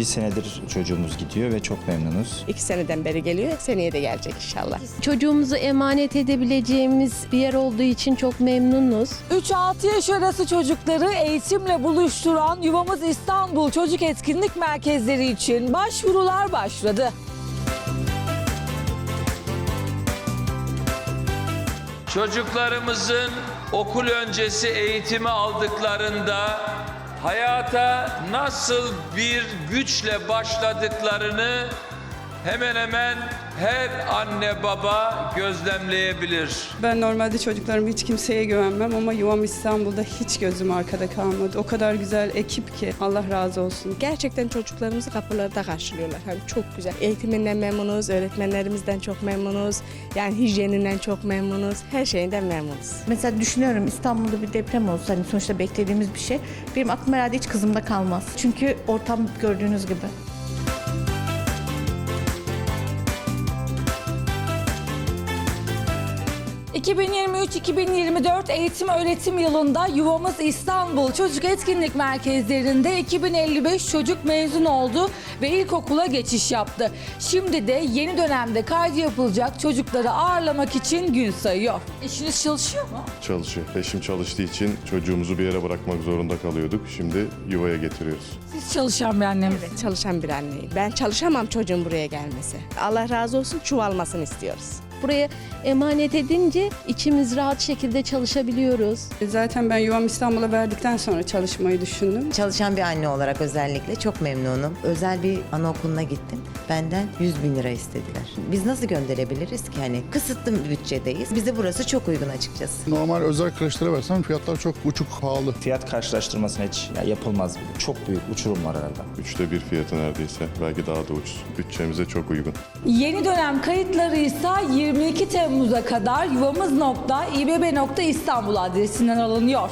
Bir senedir çocuğumuz gidiyor ve çok memnunuz. İki seneden beri geliyor. Seneye de gelecek inşallah. Çocuğumuzu emanet edebileceğimiz bir yer olduğu için çok memnunuz. 3-6 yaş arası çocukları eğitimle buluşturan Yuvamız İstanbul Çocuk Etkinlik Merkezleri için başvurular başladı. Çocuklarımızın okul öncesi eğitimi aldıklarında hayata nasıl bir güçle başladıklarını hemen hemen her anne baba gözlemleyebilir. Ben normalde çocuklarımı hiç kimseye güvenmem ama Yuvam İstanbul'da hiç gözüm arkada kalmadı. O kadar güzel ekip ki Allah razı olsun. Gerçekten çocuklarımızı kapılarda karşılıyorlar. Hani çok güzel. Eğitiminden memnunuz, öğretmenlerimizden çok memnunuz. Yani hijyeninden çok memnunuz. Her şeyinden memnunuz. Mesela düşünüyorum İstanbul'da bir deprem olsa hani sonuçta beklediğimiz bir şey. Benim aklım herhalde hiç kızımda kalmaz. Çünkü ortam gördüğünüz gibi. ...2023-2024 eğitim öğretim yılında Yuvamız İstanbul Çocuk Etkinlik Merkezlerinde 2055 çocuk mezun oldu ve ilkokula geçiş yaptı. Şimdi de yeni dönemde kaydı yapılacak çocukları ağırlamak için gün sayıyor. Eşiniz çalışıyor mu? çalışıyor. Eşim çalıştığı için çocuğumuzu bir yere bırakmak zorunda kalıyorduk. Şimdi yuvaya getiriyoruz. Siz çalışan bir annemiz. Evet, çalışan bir anneyim. Ben çalışamam çocuğun buraya gelmesi. Allah razı olsun çuvalmasını istiyoruz. Buraya emanet edince içimiz rahat şekilde çalışabiliyoruz. Zaten ben Yuvam İstanbul'a verdikten sonra çalışmayı düşündüm. Çalışan bir anne olarak özellikle çok memnunum. Özel bir anaokuluna gittim. Benden 100 bin lira istediler. Biz nasıl gönderebiliriz ki? Hani kısıtlı bir bütçedeyiz. Bize burası çok uygun açıkçası. Normal özel kreşlere versen fiyatlar çok uçuk pahalı. Fiyat karşılaştırmasına hiç ya yapılmaz bile. Çok büyük uçurum var arada. Üçte bir fiyatı neredeyse. Belki daha da ucuz. Bütçemize çok uygun. Yeni dönem kayıtları ise 22 Temmuz'a kadar yuvamız.ibb.istanbul adresinden alınıyor.